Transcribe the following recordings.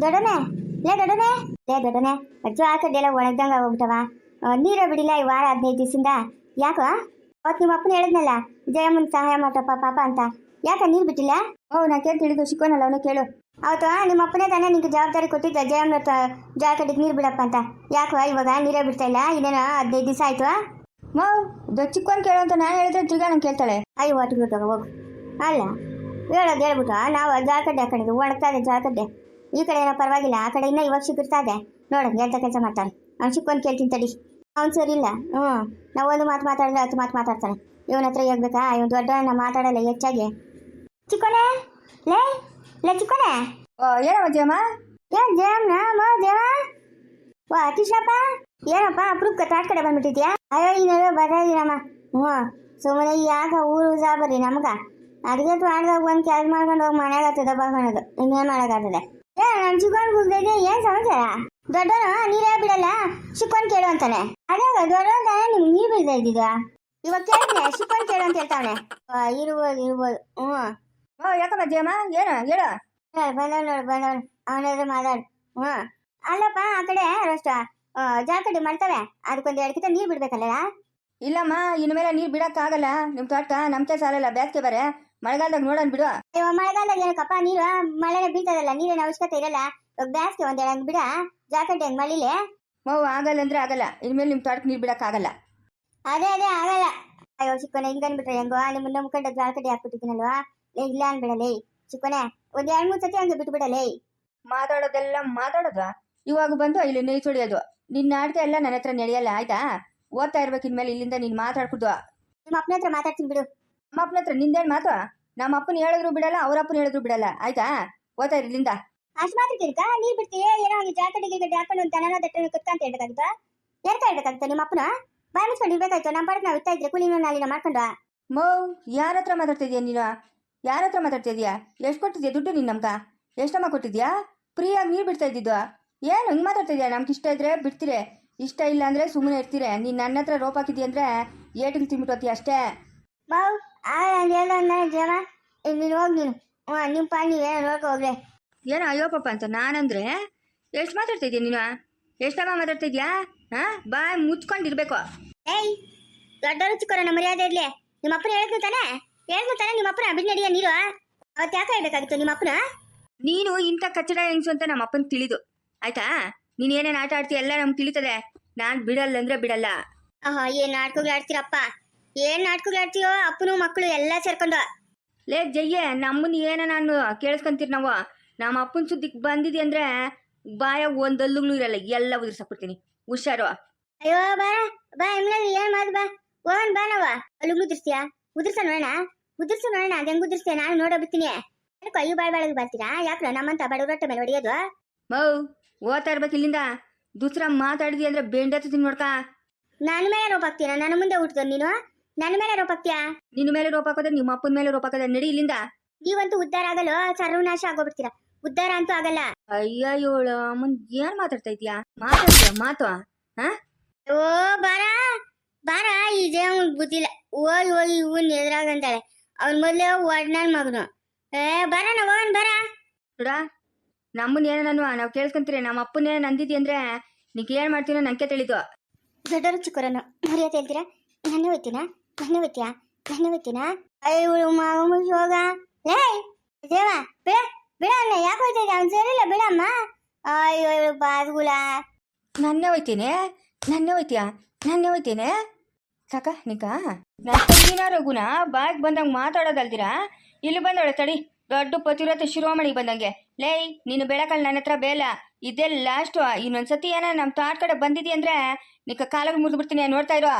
ದೊಡ್ಡನೆ, ಲೇ ದೊಡನೆ ಲೇ ದೊಡನೆ ಎಲ್ಲ ಒಣಗ್ದಂಗ ಹೋಗ್ಬಿಟ್ಟವ ನೀರೇ ಬಿಡಿಲ್ಲ ಈ ವಾರ ಹದಿನೈದು ದಿವಸದಿಂದ. ಯಾಕೋ? ಅವತ್ತು ನಿಮ್ಮ ಅಪ್ಪನ ಹೇಳಿದ್ನಲ್ಲ, ಜಯಮ್ಮನ ಸಹಾಯ ಮಾಡಪ್ಪ ಪಾಪ ಅಂತ. ಯಾಕೆ ನೀರು ಬಿಟ್ಟಿಲ್ಲ? ಓ, ನಾ ಕೇಳಿ ತಿಳಿದು ಸಿಕ್ಕೋನಲ್ಲ ಅವನು ಕೇಳು. ಅವತ್ತು ನಿಮ್ಮ ಅಪ್ಪನೇ ತಾನೇ ನಿಂಗೆ ಜವಾಬ್ದಾರಿ ಕೊಟ್ಟಿದ್ದ, ಜಯಮ್ಮನ ಜಾಗ ಕಡೆಗೆ ನೀರು ಬಿಡಪ್ಪ ಅಂತ. ಯಾಕೋ, ಇವಾಗ ನೀರೇ ಬಿಡ್ತಾ ಇಲ್ಲ, ಇನ್ನೇನೋ ಹದಿನೈದು ದಿವಸ ಆಯ್ತು. ಮೌ ದೊ ಚಿಕ್ಕವನ್ ಕೇಳು ಅಂತ ನಾನು ಹೇಳಿದ್ರೆ ತಿರ್ಗಾ ನಂಗೆ ಕೇಳ್ತಾಳೆ. ಅಯ್ಯೋ ಬಿಟ್ಟು ಹೋಗು ಅಲ್ಲ, ಹೇಳೋದು ಹೇಳ್ಬಿಟ್ಟು ನಾವು ಜಾಕಡ್ಡೆ ಕಡೆಗೆ ಒಣಗ್ತಾ ಇದೆ ಜಾಕಡ್ಡೆ ಈ ಕಡೆ ಏನೋ ಪರವಾಗಿಲ್ಲ ಆ ಕಡೆ ಇನ್ನೂ ಇವಾಗ ಸಿಗುತ್ತಾ ಇದೆ. ನೋಡು ಎಂತ ಕೆಲಸ ಮಾಡ್ತಾನೆ ಅವ್ನು ಚಿಕ್ಕೊಂದು ಕೇಳ್ತೀನಿ ತಡಿ. ಅವ್ನು ಸರಿ ಇಲ್ಲ. ಹ್ಞೂ ನಾವು ಒಂದು ಮಾತು ಮಾತಾಡಿದ್ರೆ ಹತ್ತು ಮಾತು ಮಾತಾಡ್ತಾನೆ ಇವನ ಹತ್ರ ಹೇಳ್ಬೇಕಾ ಇವನು ದೊಡ್ಡ ಮಾತಾಡಲ್ಲ ಹೆಚ್ಚಾಗಿ. ಚಿಕ್ಕೋನೆ? ಲೇ ಲೇ ಚಿಕ್ಕೋನೆ? ಓ ಏನಮ್ಮ ಜಯಮ್ಮ? ಏನ್ ಜಯಮ್ನ ಮೋ ಜಯಮ ವಾ ಅತೀಶಪ್ಪ. ಏನಪ್ಪ ಅಪ್ರೂಪಕ್ಕೆ ತಾಟ್ ಕಡೆ ಬಂದ್ಬಿಟ್ಟಿದ್ಯಾ? ಅಯ್ಯೋ ಇನ್ನೇನೋ ಬರೋದಿನಮ್ಮ ಹ್ಞೂ ಸುಮ್ಮನೆ ಯಾಕ ಊರು ಸಾಬರಿ ನಮ್ಗ. ಅದಕ್ಕೆ ಮಾಡಿದಾಗ ಬಂದು ಕೆಲಸ ಮಾಡ್ಕೊಂಡು ಹೋಗಿ ಮನೆಗೆ ಆಗ್ತದ ಬಾಗೋಣದು ಇನ್ನೇನು ಮಾಡೋಕ್ಕಾಗ್ತದೆ ಏ ನಾನು ಚಿಕ್ಕನ್ ಕೂಗ್ದಿದ್ದೆ ಏನು ಸಮಾಚಾರ ದೊಡ್ಡವನು ನೀರೇ ಬಿಡಲ್ಲ ಚಿಕ್ಕನ್ ಕೇಳು ಅಂತಾನೆ. ಅದೇ ದೊಡ್ಡವನ್ ತಾನೇ ನಿಮ್ಗೆ ನೀರು ಬೀಳ್ತಾ ಇದ್ದಿದ್ದ ಇವಾಗ ಕೇಳ್ತೀನಿ ಚಿಕ್ಕನ್ ಕೇಳು ಅಂತ ಹೇಳ್ತಾವನೆ. ಇರ್ಬೋದು ಇರ್ಬೋದು. ಹ್ಞೂ ಓ ಯಾಕಪ್ಪ ಜಯಮ್ಮ? ಏನು ಹೇಳು. ಬಂದವ್ ನೋಡು ಬಂದವ್ ಅವನಾದ್ರೆ ಮಾತಾಡು. ಹ್ಞೂ ಅಲ್ಲಪ್ಪ ಆ ಕಡೆ ಅಷ್ಟ ಜಾಕಡಿ ಮಾಡ್ತವೆ. ಅದಕ್ಕೊಂದು ಎರಡು ಕಿತ ನೀರು ಬಿಡ್ಬೇಕಲ್ಲ ಇಲ್ಲಮ್ಮ ಇನ್ಮೇಲೆ ಮೇಲೆ ನೀರು ಬಿಡಕ್ಕಾಗಲ್ಲ. ನಿಮ್ಮ ತೋಟ ನಮ್ಗೆ ಸಾಲಲ್ಲ ಬೇಸಿಗೆ ಬರೆ. ಮಳೆಗಾಲದಾಗ ನೋಡನ್ ಬಿಡು. ಇವಾಗ ಮಳೆಗಾಲದಾಗ ಏನಕ್ಕಪ್ಪ ನೀರು ಮಳೆನೇ ಬೀಳ್ತದಲ್ಲ ನೀರಿನ ಅವಶ್ಯಕತೆ ಇರಲ್ಲ. ಇವಾಗ ಬ್ಯಾಸ್ಗೆ ಒಂದ್ ಹೇಳಂಗ್ ಬಿಡ ಜಾಕೆಟ್ ಹೆಂಗ್ ಮಳಿಲೆ. ಮೌ ಆಗಲ್ಲ ಅಂದ್ರೆ ಆಗಲ್ಲ. ಇನ್ಮೇಲೆ ನಿಮ್ ತೋಟಕ್ಕೆ ನೀರು ಬಿಡಕ್ಕಾಗಲ್ಲ ಅದೇ ಅದೇ ಆಗಲ್ಲ. ಅಯ್ಯೋ ಚಿಕ್ಕನೆ ಹಿಂಗ್ ಅನ್ಬಿಟ್ರೆ ಹೆಂಗೋ? ನಿಮ್ಮ ಮುಖಂಡ ಜಾಕೆಟ್ ಹಾಕ್ಬಿಟ್ಟಿದ್ದೀನಲ್ವಾ? ಲೇ ಇಲ್ಲ ಅನ್ಬಿಡಲೇ ಚಿಕ್ಕನೆ ಒಂದ್ ಎರಡ್ ಮೂರ್ ಸತಿ ಹಂಗೆ ಬಿಟ್ಟು ಬಿಡಲೇ ಮಾತಾಡೋದೆಲ್ಲ ಮಾತಾಡೋದು ಇವಾಗ ಬಂದು ಇಲ್ಲಿ ನೈ ಸುಳಿಯೋದು ನಿನ್ನ ನಾಟಕ ಎಲ್ಲ ನನ್ನ ಹತ್ರ ನಡೆಯಲ್ಲ ಆಯ್ತಾ? ಓದ್ತಾ ಇರ್ಬೇಕು ಇನ್ಮೇಲೆ ಇಲ್ಲಿಂದ ನೀನ್ ಮಾತಾಡ್ಬಿಟ್ಟು ನಿಮ್ಮ ಅಪ್ಪನ ಹತ್ರ ಮಾತಾಡ್ತೀನಿ ಬಿಡು. ನಮ್ಮ ಅಪ್ಪನ ಹತ್ರ ನಿಂದೇನು ಮಾತು? ನಮ್ಮ ಅಪ್ಪನ ಹೇಳಿದ್ರು ಬಿಡಲ್ಲ ಅವ್ರ ಅಪ್ಪನ ಹೇಳಿದ್ರು ಬಿಡಲ್ಲ. ಆಯ್ತಾ? ಓದ್ತಾ ಇರ್ಲಿಂದ ಅಷ್ಟು ಮಾತ್ರ ಕೇಳ್ತಾ ನೀ ಬಿಡ್ತೀಯ? ಏನೋ ಹಂಗೆ ಜಾಕೆಟ್ ಗಿಗಡಿ ಹಾಕೊಂಡು ಒಂದು ದನನ ದಟ್ಟನ ಕುತ್ಕಂತ ಹೇಳ್ಬೇಕಾಗುತ್ತಾ? ಏರ್ತಾ ಹೇಳ್ಬೇಕಾಗುತ್ತಾ ನಿಮ್ಮ ಅಪ್ಪನ? ಬಾಯ್ ಮುಚ್ಕೊಂಡು ಇರ್ಬೇಕಾಯ್ತು. ನಮ್ಮ ಪಾಡಕ್ಕೆ ನಾವು ಇರ್ತಾ ಇದ್ರೆ ಕೂಲಿನ ನಾಲಿನ ಮಾಡ್ಕೊಂಡು ಮೌ ಯಾರ ಹತ್ರ ಮಾತಾಡ್ತಿದ್ಯಾ ನೀನು? ಯಾರ ಹತ್ರ ಮಾತಾಡ್ತಿದ್ಯಾ? ಎಷ್ಟು ಕೊಟ್ಟಿದ್ಯಾ ದುಡ್ಡು ನೀನು ನಮ್ಗ? ಎಷ್ಟಮ್ಮ ಕೊಟ್ಟಿದ್ಯಾ? ಫ್ರೀಯಾಗಿ ನೀರು ಬಿಡ್ತಾ ಇದ್ದಿದ್ದು. ಏನು ಹಿಂಗೆ ಮಾತಾಡ್ತಿದ್ಯಾ? ನಮ್ಗೆ ಇಷ್ಟ ಇದ್ರೆ ಬಿಡ್ತೀರಿ. ಇಷ್ಟ ಇಲ್ಲ ಅಂದ್ರೆ ಸುಮ್ಮನೆ ಇರ್ತೀರಿ. ನೀನು ನನ್ನ ಹತ್ರ ರೋಪ್ ಹಾಕಿದ್ಯಾ ಅಂದ್ರೆ ಏಟಿಗೆ ಅಷ್ಟೇ. ಬಾವು ಆ ನಾನು ಜನ ಹೋಗಿ ನೀನು ಹ್ಞೂ ನಿಮ್ಮ ನೀವೇನೋ ನೋಡ್ಕೊ ಹೋಗ್ರೆ ಏನೋ ಅಯ್ಯೋ ಪಾಪ ಅಂತ ನಾನಂದ್ರೆ ಎಷ್ಟು ಮಾತಾಡ್ತಿದ್ಯಾ ನೀನು ಎಷ್ಟಪ್ಪ ಮಾತಾಡ್ತಿದ್ಯಾ ಹಾಂ ಬಾಯ್ ಮುಚ್ಕೊಂಡಿರ್ಬೇಕು ಏಯ್ ದೊಡ್ಡವರು ರುಚಿಕೊರ ನಮ್ಮ ಮರ್ಯಾದೆ ಇರ್ಲಿ ನಿಮ್ಮ ಅಪ್ಪನ ಹೇಳ್ತು ತಾನೇ ಹೇಳ್ತು ತಾನೆ ನಿಮ್ಮ ಅಪ್ಪನ ಅಭಿನ್ ನಡಿಯ ನೀರು ಅವತ್ತು ಯಾಕೆ ಹೇಳ್ಬೇಕಾಗಿತ್ತು ನಿಮ್ಮ ಅಪ್ಪನ ನೀನು ಇಂಥ ಕಚ್ಚಡ ಹೆಂಗ್ಸು ಅಂತ ನಮ್ಮ ಅಪ್ಪನ ತಿಳಿದು. ಆಯ್ತಾ? ನೀನು ಏನೇನು ಆಟ ಆಡ್ತೀಯ ಎಲ್ಲ ನಮ್ಗೆ ತಿಳಿತದೆ. ನಾನು ಬಿಡಲ್ಲ ಅಂದ್ರೆ ಬಿಡಲ್ಲ. ಆಹಾ ಏನ್ ನಾಟಕಗಳು ಆಡ್ತೀರಪ್ಪ? ಏನ್ ನಾಟಕಗಳು ಆಡ್ತೀಯೋ ಅಪ್ಪನು ಮಕ್ಕಳು ಎಲ್ಲಾ ಸೇರ್ಕೊಂಡು. ಲೇ ಜಯ್ಯ ನಮ್ಮನ್ನ ಏನ ನಾನು ಕೇಳಿಸ್ಕೊಂತೀರಿ ನಾವು? ನಮ್ಮ ಅಪ್ಪನ ಸುದ್ದಿಗೆ ಬಂದಿದೆ ಅಂದ್ರೆ ಬಾಯ ಒಂದಲ್ಲುಗಳು ಇರಲ್ಲ ಎಲ್ಲ ಉದುರ್ಸಾಕ್ಬಿಡ್ತೀನಿ. ಹುಷಾರು. ಅಯ್ಯೋ ಬಾ ಬಾ ಎಮ್ನಲ್ಲಿ ಏನ್ ಮಾತು ಬಾ. ಓನ್ ಬಾ ನಾವ. ಅಲ್ಲುಗಳು ಉದುರ್ಸ್ತೀಯಾ? ಉದುರ್ಸ ನೋಡೋಣ? ಉದುರ್ಸ ನೋಡೋಣ ಅದ್ ಹೆಂಗ್ ಉದುರ್ಸ್ತೀಯ? ನಾನು ನೋಡೋಬಿಡ್ತೀನಿ ಅಯ್ಯೋ ಬಾಯ್ ಬಾಳಿಗೆ ಬರ್ತೀರಾ ಯಾಕಲ್ಲ ನಮ್ಮಂತ ಬಡವರೊಟ್ಟ ಮೇಲೆ ಹೊಡೆಯೋದು? ಮೌ ಓತಾ ಇರ್ಬೇಕು ಇಲ್ಲಿಂದ. ದೂಸರ ಮಾತಾಡಿದ್ವಿ ಅಂದ್ರೆ ತಿನ್ ನೋಡ್ಕ? ನನ್ನ ಮೇಲೆ ರೋಪ್ ಹಾಕ್ತೀರಾ ನನ್ನ ಮುಂದೆ ಹುಟ್ಟಿದ್ರು ನೀನು? ನನ್ನ ಮೇಲೆ ರೋಪ್ ಹಾಕ್ತೀಯಾ? ನಿನ್ನ ಮೇಲೆ ರೋಪ ಹಾಕೋದ್ರೆ ನಿಮ್ಮ ಅಪ್ಪನ ಮೇಲೆ ರೋಪ ಹಾಕೋದ್ರೆ ನಡಿ ಇಲ್ಲಿಂದ. ನೀವಂತೂ ಉದ್ಧಾರ ಆಗಲ್ಲ ಸರ್ವನಾಶ ಆಗೋಗ್ಬಿಡ್ತೀರಾ? ಉದ್ಧಾರ ಅಂತೂ ಆಗಲ್ಲ. ಅಯ್ಯೋಳ ಅಮ್ಮನ್ ಏನ್ ಮಾತಾಡ್ತಾ ಇದೀಯಾ ಮಾತಾಡ್ತೀಯ ಮಾತು ಹಾ? ಓ ಬಾರ ಬಾರ ಇದೇ ಜನ ಬುದ್ಧಿಲ್ಲ ಓಯ್ ಓಯ್ ಇವನ್ ಎದುರಾಗಂತಾಳೆ ಅವ್ನ ಮೊದ್ಲೇ ಒಡ್ನನ್ ಮಗನು. ಏ ಬಾರ ನಾ ಹೋಗನ್ ಬಾರ. ನೋಡ ನಮ್ಮನ್ ಏನ ನಾನು ನಾವು ಕೇಳ್ಕೊಂತೀರಿ ನಮ್ಮ ಅಪ್ಪನ ಏನ ನಂದಿದ್ದಿ ಅಂದ್ರೆ ನೀಕ್ ಏನ್ ಮಾಡ್ತೀನೋ ನಂಗೆ ತಿಳಿದು ದೊಡ್ಡವರು ರುಚಿ ಮರ್ಯಾದೆ ಹೇಳ್ತೀರಾ? ನನ್ನ ಹೋಯ್ತೀನಾ ಹೋಯ್ತೀನಾ ಅಯ್ಯ ಇವಳು ಮಾವ ಹೋಗ ಲೇ, ದೇವ, ಬಿಡ ಬಿಡ ಅಣ್ಣ, ಯಾಕೆ ಹೋಯ್ತಾ ಇದ್ದ ಅವ್ನು ಸರಿಲ್ಲ ಬಿಡಮ್ಮ. ಅಯ್ಯೋ, ಇವಳು ಬಾದ್ಗುಲ ನನ್ನೇ ಹೋಯ್ತೀನಿ ನನ್ನೇ ಹೋಯ್ತೀಯಾ ನನ್ನೇ ಹೋಯ್ತೀನಿ ಸಾಕ ನಿಕ ನನ್ನ ರಘುನ ಬಾಯ್ಗೆ ಬಂದಂಗ ಮಾತಾಡೋದಲ್ದಿರಾ? ಇಲ್ಲಿ ಬಂದವಳೆ, ತಡಿ. ದೊಡ್ಡ ಪತಿವ್ರತ ಶಿರೋಮಣಿ ಬಂದಂಗೆ. ಲೇ, ನೀನು ಬೆಳಕಲ್ ನನ್ನ ಹತ್ರ ಬೇಲ. ಇದೆಲ್ಲ ಲಾಸ್ಟು ಇನ್ನೊಂದ್ಸತಿ ಏನ ನಮ್ಮ ತಾಟ್ ಕಡೆ ಬಂದಿದಿ ಅಂದ್ರೆ, ನಿಕ್ಕ ಕಾಲಾಗ ಮುರಿದು ಬಿಡ್ತೀನಿ, ನೋಡ್ತಾ ಇರೋ.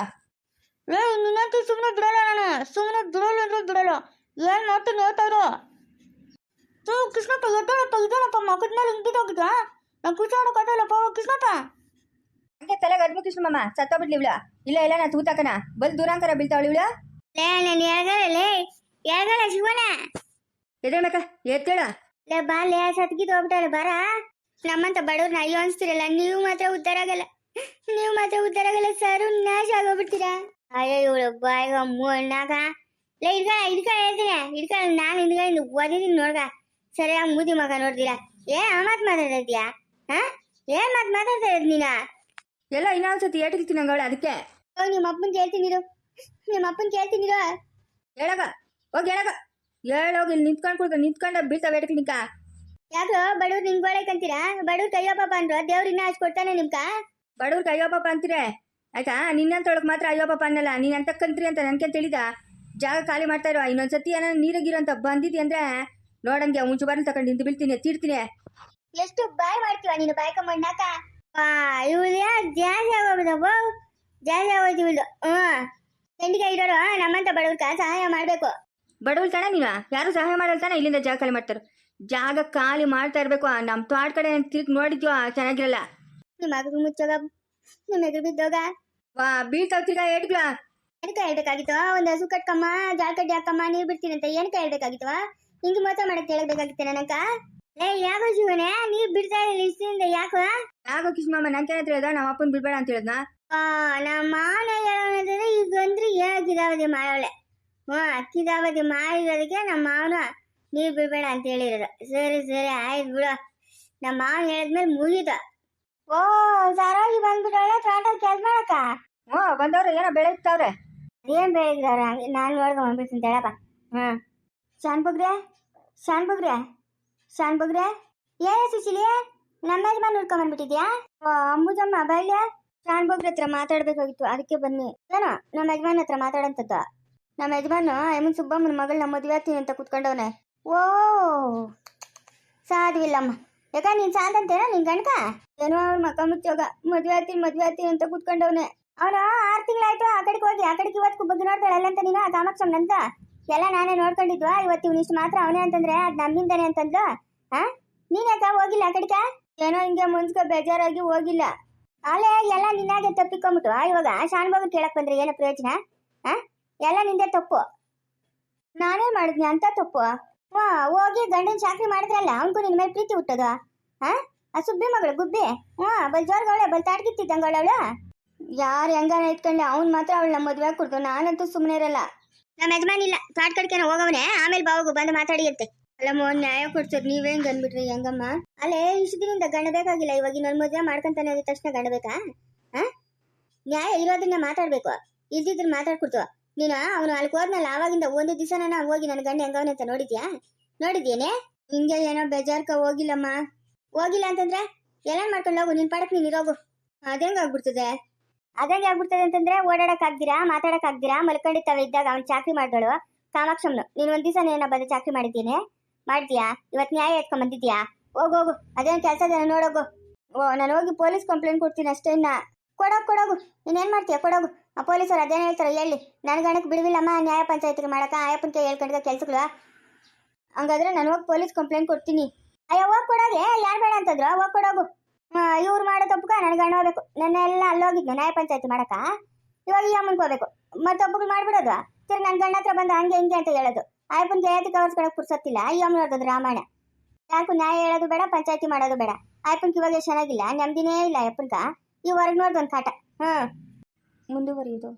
ಲೇ ನಿನ್ನಂತೂ ಸುಮ್ಮನೆ ಬಿಡಲ್ಲ ನಾನು. ಸುಮ್ಮನೆ ಬಿಡಲ್ಲ ಅಂದ್ರೆ ಬಿಡಲ್ಲ ಏನ್ ನೋಡ್ತೀನಿ ಹೇಳ್ತಾ ಇರೋ ತೂ ಕೃಷ್ಣಪ್ಪ ಎದ್ದೇಳಪ್ಪ ಇದೇನಪ್ಪ ಮಗದ ಮೇಲೆ ಹಿಂಗೆ ಬಿದ್ದೋಗಿದ್ದ ನಾನು ಕೂತ್ಕೊಂಡು ಕಟ್ಟಲ್ಲಪ್ಪ ಕೃಷ್ಣಪ್ಪ. ಹಂಗೆ ತಲೆಗೆ ಅದ್ಮು ಕೃಷ್ಣ ಮಾಮ ಸತ್ತೋಗ್ಬಿಡ್ಲಿ ಇವಳು. ಇಲ್ಲ ಇಲ್ಲ ನಾ ತೂತಾಕನ ಬಲ್ ದೂರಾಂಕರ ಬೀಳ್ತಾವಳು ಇವಳು? ಲೇ ನಾನು ಯಾಗಲ್ಲ ಲೇ. ಯಾಗಲ್ಲ ಶಿವನ. ಎದ್ದೇಳಕ್ಕ ಎದ್ದೇಳ. ಲೇ ಬಾ ಲೇ ಸತ್ಗಿದ್ದು ಹೋಗ್ಬಿಟ್ಟಾರೆ ಬರ. ನಮ್ಮಂತ ಬಡವ್ರನ್ನ ಅಯ್ಯೋ ಅನ್ಸ್ತಿರಲ್ಲ ನೀವು ಮಾತ್ರ ಉದ್ದಾರ ಆಗಲ್ಲ. ನೀವು ಮಾತ್ರ ಉದ್ಧಾರ ಆಗಲ್ಲ ಸರು ನಾಶ ಆಗೋಗ್ಬಿಡ್ತೀರಾ? ಅಯ್ಯೋ ಇವಳು ಬಾಯ್ಗ ಮೂರ್ನಾಗ ಲೇ ಇಡ್ಕ ಇಡ್ಕ ಹೇಳ್ತೀನಿ. ಇಡ್ಕ ನಾನು ಹಿಂದ್ಗಡೆ ಒದಿದ್ದೀನಿ ನೋಡ್ಗ. ಸರಿಯಾಗಿ ಮೂದಿ ಮಗ ನೋಡ್ದಿಲ್ಲ. ಏ ಆ ಮಾತು ಮಾತಾಡ್ತಾ ಇದೀಯಾ ಹಾ? ಏನ್ ಮಾತು ಮಾತಾಡ್ತಾ ಇರೋದು ನೀನ? ಎಲ್ಲ ಇನ್ನೊಂದ್ಸತಿ ಏಟಿರ್ತೀನಿ ಹಂಗವಳೆ ಅದಕ್ಕೆ. ಓ ನಿಮ್ಮ ಅಪ್ಪನ ಕೇಳ್ತೀನಿ ಇರು ನಿಮ್ಮ ಅಪ್ಪನ್ ಕೇಳ್ತೀನಿರು ಹೇಳಗ ಹೋಗಿ ಹೇಳಗ. ಹೇಳೋಗಿ ನಿಂತ್ಕೊಂಡು ಕುಡ್ಕ ನಿಂತ್ಕೊಂಡ ಬೀಳ್ತಾವೆ ಏಟಕ್ನಿಕ ಯಾಕೋ ಬಡವ್ರು ನಿಂಗೋಳೆ ಕಂತೀರಾ? ಬಡವ್ರು ಕೈಯೋ ಪಾಪ ಅಂದ್ರು ದೇವ್ರು ಇನ್ನ ಹಚ್ಕೊಡ್ತಾನೆ ಕೊಡ್ತಾನೆ ನಿಮ್ಕ ಬಡವ್ರು ಕೈಯೋ ಪಾಪ ಅಂತೀರೆ ಆಯ್ತಾ? ನಿನ್ನಂತೊಳಗೆ ಮಾತ್ರ ಅಯ್ಯೋ ಪಾಪ ಅನ್ನಲ್ಲ. ನೀನು ಅಂತಕ್ಕಂತ್ರಿ ಅಂತ ನನಗೆ ತಿಳಿದ? ಜಾಗ ಖಾಲಿ ಮಾಡ್ತಾ ಇರೋ. ಇನ್ನೊಂದು ಸತಿ ಏನೋ ನೀರಾಗಿರೋ ಅಂತ ಬಂದಿದ್ದಿ ಅಂದ್ರೆ ನೋಡಂಗೆ ಮುಂಚೆ ಬಾರಿ ತಗೊಂಡು ನಿಂತು ಬೀಳ್ತೀನಿ ತೀರ್ತೀನಿ. ಎಷ್ಟು ಬಾಯ್ ಮಾಡ್ತೀವ ನೀನು ಬಾಯ್ ಕಮ್ಮಣ್ಣಕ್ಕ ಇವಳು ಜಾಸ್ತಿ ಆಗೋಗ್ಬಿಡವು ಜಾಸ್ತಿ ಆಗೋಯ್ತು ಇವಳು ಹ್ಮ್ ಗಂಡಿಗೆ ಇರೋರು ನಮ್ಮಂತ ಬಡವ್ರಕ ಸಹಾಯ ಮಾಡ್ಬೇಕು. ಬಡವ್ರು ತಾನ ನೀನು? ಯಾರು ಸಹಾಯ ಮಾಡಲ್ಲ ತಾನ ಇಲ್ಲಿಂದ ಜಾಗ ಖಾಲಿ ಮಾಡ್ತಾರೆ? ಜಾಗ ಖಾಲಿ ಮಾಡ್ತಾ ಇರಬೇಕು. ನಮ್ಮ ತೋಟ ಕಡೆ ತಿರ್ಗಿ ನೋಡಿದ್ಯೋ ಚೆನ್ನಾಗಿರಲ್ಲ. ನಿಮ್ಮ ಮಗು ಮುಚ್ಚೋಗ ನಿಮ್ಮ ಎದುರು ಬಿದ್ದೋಗ ವಾ ಬೀಳ್ತಾವ್ ತಿರ್ಗಾ ಏಟ್ಗಳ ಏನಕ್ಕ ಹೇಳ್ಬೇಕಾಗಿತ್ತು? ಒಂದು ಹಸು ಕಟ್ಕಮ್ಮ ಜಾಳ ಕಡ್ಡಿ ಹಾಕಮ್ಮ ನೀರ್ ಬಿಡ್ತೀನಿ ಅಂತ ಏನಕ್ಕ ಹೇಳ್ಬೇಕಾಗಿತ್ತು? ಹಿಂಗೆ ಮೋಸ ಮಾಡಕ್ ಹೇಳ್ಬೇಕಾಗಿತ್ತು ನನಕ ಲೇ ಯಾಕೋ ಜೀವನ ನೀವ್ ಬಿಡ್ತಾ ಇಲ್ಲ ಇಷ್ಟಿಂದ ಯಾಕೋ? ಯಾಕೋ ಕಿಶ್ಮಮ್ಮ ನನ್ನ ಹತ್ರ ಹೇಳ್ದ ನಮ್ಮ ಅಪ್ಪನ್ ಬಿಡ್ಬೇಡ ಅಂತ ಹೇಳಿದ್ನ? ಆ ನಮ್ಮ ಮಾನ ಹೇಳೋದಂದ್ರೆ ಈಗ ಅಂದ್ರೆ ಏನೋ ಕಿದಾವಧಿ ಮಾಡೋಳೆ ಹ್ಞೂ ಮಾಡಿರೋದಕ್ಕೆ ನಮ್ಮ ಮಾವನ ನೀರು ಬಿಡಬೇಡ ಅಂತ ಹೇಳಿರೋದು. ಸರಿ ಸರಿ ಆಯ್ತು ಬಿಡು. ನಮ್ಮ ಮಾವನ ಹೇಳಿದ್ಮೇಲೆ ಮುಗೀತು. ಓ ಸಾರಾಗಿ ಬಂದ್ಬಿಟ್ಟಾಳೆ ತೋಟ ಕೆಲಸ ಮಾಡಕ್ಕ? ಹ್ಞೂ ಬಂದವ್ರೆ ಏನೋ ಬೆಳಗ್ತಾವ್ರೆ. ಏನು ಬೆಳಗಿದಾರ ನಾನು ನೋಡ್ಕೊಂಡ್ ಬಂದ್ಬಿಡ್ತೀನಿ ಹೇಳಪ್ಪ ಹ್ಞೂ. ಶಾನ್ ಬುಗ್ರೆ ಶಾನ್ ಬುಗ್ರೆ ಶಾನ್ ಬುಗ್ರೆ ಏನೇ ಸುಶೀಲಿ ನಮ್ಮ ಯಜಮಾನ್ ಓ ಅಂಬುಜಮ್ಮ ಬೈಲ್ಯ? ಶಾನ್ ಬುಗ್ರ ಹತ್ರ ಮಾತಾಡ್ಬೇಕಾಗಿತ್ತು ಅದಕ್ಕೆ ಬನ್ನಿ. ಏನೋ ನಮ್ಮ ಯಜಮಾನ್ ಹತ್ರ ಮಾತಾಡಂತದ್ದು ನಮ್ಮ ಯಜಮಾನು ಹೆಮನ್ ಸುಬ್ಬಮ್ಮನ ಮಗಳನ್ನ ಮದುವೆ ಆಗ್ತೀನಿ ಅಂತ ಕುತ್ಕೊಂಡವನೆ. ಓ ಸಾಧುವಿಲ್ಲಮ್ಮ. ಯಾಕ ನೀನ್ ಸಾಧಂತೇನ ನಿನ್ ಗಣಕ ಏನೋ ಅವ್ರ ಮಕ್ಕ ಮುಚ್ಚೋಗ ಮದ್ವೆ ಆತಿ ಮದ್ವೆ ಆತಿ ಅಂತ ಕುತ್ಕೊಂಡವ್ನೆ. ಅವನು ಆರು ತಿಂಗಳಾಯ್ತು, ಆ ಕಡೆಗೆ ಹೋಗಿ, ಆ ಕಡೆಗೆ ಇವತ್ತು ಬಗ್ಗೆ ನೋಡ್ತಾಳೆ ಅಂತ ನೀನು, ಆ ಕಾಮಾಕ್ಷಮ್ಮನಂತ ಎಲ್ಲ ನಾನೇ ನೋಡ್ಕೊಂಡಿದ್ವಾ? ಇವತ್ತು ಇವನಿಷ್ಟು ಮಾತ್ರ ಅವನೇ ಅಂತಂದ್ರೆ ಅದ್ ನಮ್ಮಿಂದಾನೆ ಅಂತಂದ್ಲು? ಹಾ ನೀನ್ ಯಾಕ ಹೋಗಿಲ್ಲ ಆ ಕಡೆಗೆ? ಏನೋ ಹಿಂಗೆ ಮುಂಜಕೋ ಬೇಜಾರಾಗಿ ಹೋಗಿಲ್ಲ. ಅಲ್ಲೇ, ಎಲ್ಲ ನಿನ್ನಾಗೆ ತಪ್ಪಿಕೊಂಬಿಟ್ಟು ಇವಾಗ ಶಾನ್ಭಾಗ ಕೇಳಕ್ ಬಂದ್ರೆ ಏನೋ ಪ್ರಯೋಜನ? ಹಾ ಎಲ್ಲ ನಿಂದೆ ತಪ್ಪು. ನಾನೇ ಮಾಡಿದ್ನಿ ಅಂತ ತಪ್ಪು. ವಾ, ಹೋಗಿ ಗಂಡನ ಚಾಕ್ರಿ ಮಾಡಿದ್ರಲ್ಲ, ಅವನ್ಗೂ ನಿನ್ ಮೇಲೆ ಪ್ರೀತಿ ಹುಟ್ಟೋದು. ಹಾ? ಆ ಸುಬ್ಬಿ ಮಗಳು, ಗುಬ್ಬಿ. ಹಾ ಬಲ್ ಜೋರ್ಗವಳೆ, ಬಲ್ ತಾಡ್ಕಿತ್ತಿದ್ದಂಗವಳು ಅವಳು ಯಾರು ಹೆಂಗಾರ ಇಟ್ಕೊಂಡೆ ಅವ್ನ್ ಮಾತ್ರ ನಮ್ಮ ಮದ್ವೆ ಕೊಡ್ತು ನಾನಂತೂ ಸುಮ್ಮನೆ ಇರಲ್ಲ. ನಮ್ಮ ಯಜಮಾನ್ ಇಲ್ಲ ತಾಟ್ ಕಡ್ಕೆನ ಹೋಗವನೆ. ಆಮೇಲೆ ಬಾವಗು ಬಂದು ಮಾತಾಡಿರ್ತೆ ಅಲ್ಲಮ್ಮ ನ್ಯಾಯ ಕೊಡ್ಸೋದು ನೀವೇ ಅಂದ್ಬಿಟ್ರಿ ಹೆಂಗಮ್ಮ? ಅಲ್ಲೇ, ಇಷ್ಟು ದಿನದಿಂದ ಗಂಡ ಬೇಕಾಗಿಲ್ಲ, ಇವಾಗ ಇನ್ನೊಂದು ಮದ್ವೆ ಮಾಡ್ಕೊಂತಾನೆ ಅಂದ ತಕ್ಷಣ ಗಂಡ ಬೇಕಾ? ಹಾ? ನ್ಯಾಯ ಇರೋದನ್ನ ಮಾತಾಡ್ಬೇಕು. ಇಲ್ದಿದ್ರೆ ಮಾತಾಡ್ಕೊಡ್ತು ನೀನು, ಅವನು ಅಲ್ಲಿ ಹೋದ್ಮೇಲೆ ಆವಾಗಿಂದ ಒಂದು ದಿವಸ ನಾನು ಹೋಗಿ ನನ್ನ ಗಂಡ ಹೆಂಗವನೆ ಅಂತ ನೋಡಿದ್ಯಾ? ನೋಡಿದ್ಯೇನೆ? ಹಿಂಗೆ ಏನೋ ಬೇಜಾರ್ಕ ಹೋಗಿಲ್ಲಮ್ಮ. ಹೋಗಿಲ್ಲ ಅಂತಂದ್ರೆ ಎಲ್ಲ ಮಾಡ್ಕೊಂಡು ಹೋಗು, ನಿನ್ ಪಾಡಕ್ ನೀನ್ ಇರೋಗು. ಅದೇಂಗ್ ಆಗ್ಬಿಡ್ತದೆ. ಅದಂಗೆ ಆಗ್ಬಿಡ್ತದೆ ಅಂತಂದ್ರೆ ಓಡಾಡಕ್ ಆಗ್ದಿರಾ, ಮಾತಾಡಕ್ ಆಗ್ದಿರಾ, ಮಲ್ಕೊಂಡಿರ್ತಾವೆ ಇದ್ದಾಗ ಅವ್ನ್ ಚಾಕ್ರಿ ಮಾಡ್ದಳು. ಕಾಮಾಕ್ಷಮ್ನು, ನೀನ್ ಒಂದ್ ದಿವಸ ಏನೋ ಬಂದು ಚಾಕ್ರಿ ಮಾಡಿದ್ದೀನಿ? ಮಾಡ್ತೀಯಾ ಇವತ್ ನ್ಯಾಯ ಎತ್ಕೊಂಡ್ ಬಂದಿದ್ಯಾ? ಹೋಗೋಗು ಕೆಲಸ ನೋಡೋಗು. ಓ, ನಾನು ಹೋಗಿ ಪೊಲೀಸ್ ಕಂಪ್ಲೇಂಟ್ ಕೊಡ್ತೀನಿ ಅಷ್ಟೇ ಇನ್ನ. ಕೊಡೋಗು. ಕೊಡೋಗು ನೀನೇನು ಮಾಡ್ತೀಯ? ಕೊಡೋಗು. ಆ ಪೊಲೀಸರು ಅದೇನು ಹೇಳ್ತಾರೆ, ಹೇಳಿ. ನನ್ನ ಗಣಕ್ ಬಿಡುವಿಲ್ಲಮ್ಮ, ನ್ಯಾಯ ಪಂಚಾಯತ್ಗೆ ಮಾಡಕ ಆಯಪ್ಪನ ಕೈ ಹೇಳ್ಕೊಂಡಿದ್ದ ಕೆಲ್ಸಗಳು. ಹಂಗಾದ್ರೆ ನಾನು ಹೋಗಿ ಪೊಲೀಸ್ ಕಂಪ್ಲೇಂಟ್ ಕೊಡ್ತೀನಿ. ಅಯ್ಯೋ, ಹೋಗಿ ಕೊಡೋಗೆ. ಯಾರು ಬೇಡ ಅಂತಂದ್ರು? ಹೋಗಿ ಕೊಡೋಗು. ಇವ್ರು ಮಾಡೋ ತಪ್ಪಕ ನನಗೆ ಹಣ ಹೋಗ್ಬೇಕು. ನೆನ್ನೆಲ್ಲ ಅಲ್ಲೋಗಿದ್ದೆ ನ್ಯಾಯ ಪಂಚಾಯತಿ ಮಾಡಕ ಇವಾಗ ಈ ಅಮ್ಮನ್ಗೆ ಹೋಗ್ಬೇಕು. ಮತ್ತೊಬ್ಬಗಳು ಮಾಡಿಬಿಡೋದು ತಿರ್ಗಿ ನನ್ನ ಗಂಡ ಹತ್ರ ಬಂದು ಹಂಗೆ ಹಿಂಗೆ ಅಂತ ಹೇಳೋದು. ಆಯಪ್ಪನ ಏತಿ ಕವರ್ಸ್ಕೊಳಕ್ಕೆ ಪುರ್ಸತ್ತಿಲ್ಲ. ಈ ಅಮ್ಮನ ನೋಡ್ದದು ರಾಮಾಯಣ. ಯಾಕೂ ನ್ಯಾಯ ಹೇಳೋದು ಬೇಡ, ಪಂಚಾಯತಿ ಮಾಡೋದು ಬೇಡ. ಆಯಪ್ಪನ್ಗೆ ಇವಾಗ ಚೆನ್ನಾಗಿಲ್ಲ ನೆಮ್ಮದಿನೇ ಇಲ್ಲ ಅಯ್ಯಪ್ಪನ್ಕ ಈ ಹೊರಗೆ ನೋಡ್ದು ಒಂದು ಕಾಟ ಹ್ಞೂ ಮುಂದುವರಿಯೋದು.